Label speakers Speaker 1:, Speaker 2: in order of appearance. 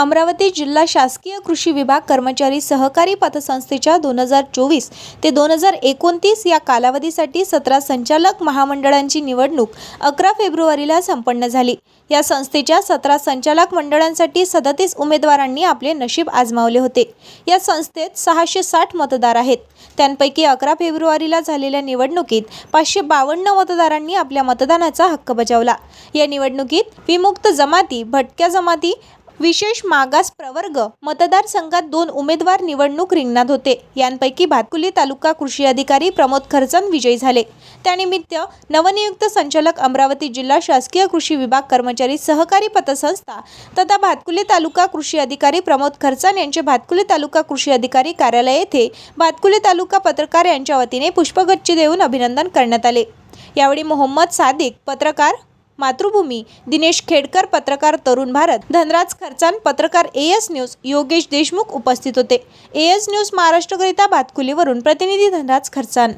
Speaker 1: अमरावती जिल्हा शासकीय कृषी विभाग कर्मचारी सहकारी पतसंस्थेच्या दोन हजार चोवीस ते दोन हजार एकोणतीस या कालावधीसाठी सतरा संचालक महामंडळांची निवडणूक अकरा फेब्रुवारीला संपन्न झाली. या संस्थेच्या सतरा संचालक मंडळांसाठी सदतीस उमेदवारांनी आपले नशीब आजमावले होते. या संस्थेत सहाशे साठ मतदार आहेत. त्यांपैकी अकरा फेब्रुवारीला झालेल्या निवडणुकीत पाचशे बावन्न मतदारांनी आपल्या मतदानाचा हक्क बजावला. या निवडणुकीत विमुक्त जमाती भटक्या जमाती विशेष मागास प्रवर्ग मतदारसंघात दोन उमेदवार निवडणूक रिंगणात होते. यांपैकी भातकुली तालुका कृषी अधिकारी प्रमोद खरचन विजयी झाले. त्यानिमित्त नवनियुक्त संचालक अमरावती जिल्हा शासकीय कृषी विभाग कर्मचारी सहकारी पतसंस्था तथा भातकुली तालुका कृषी अधिकारी प्रमोद खरचन यांचे भातकुली तालुका कृषी अधिकारी कार्यालय येथे भातकुली तालुका पत्रकार यांच्या वतीने पुष्पगच्छ देऊन अभिनंदन करण्यात आले. यावेळी मोहम्मद सादिक पत्रकार मातृभूमी दिनेश खेडकर पत्रकार तरुण भारत धनराज खर्चान पत्रकार A S news Yogesh Deshmukh उपस्थित होते. ए एस न्यूज महाराष्ट्रकरिता भातकुलीवरून प्रतिनिधी धनराज खर्चान.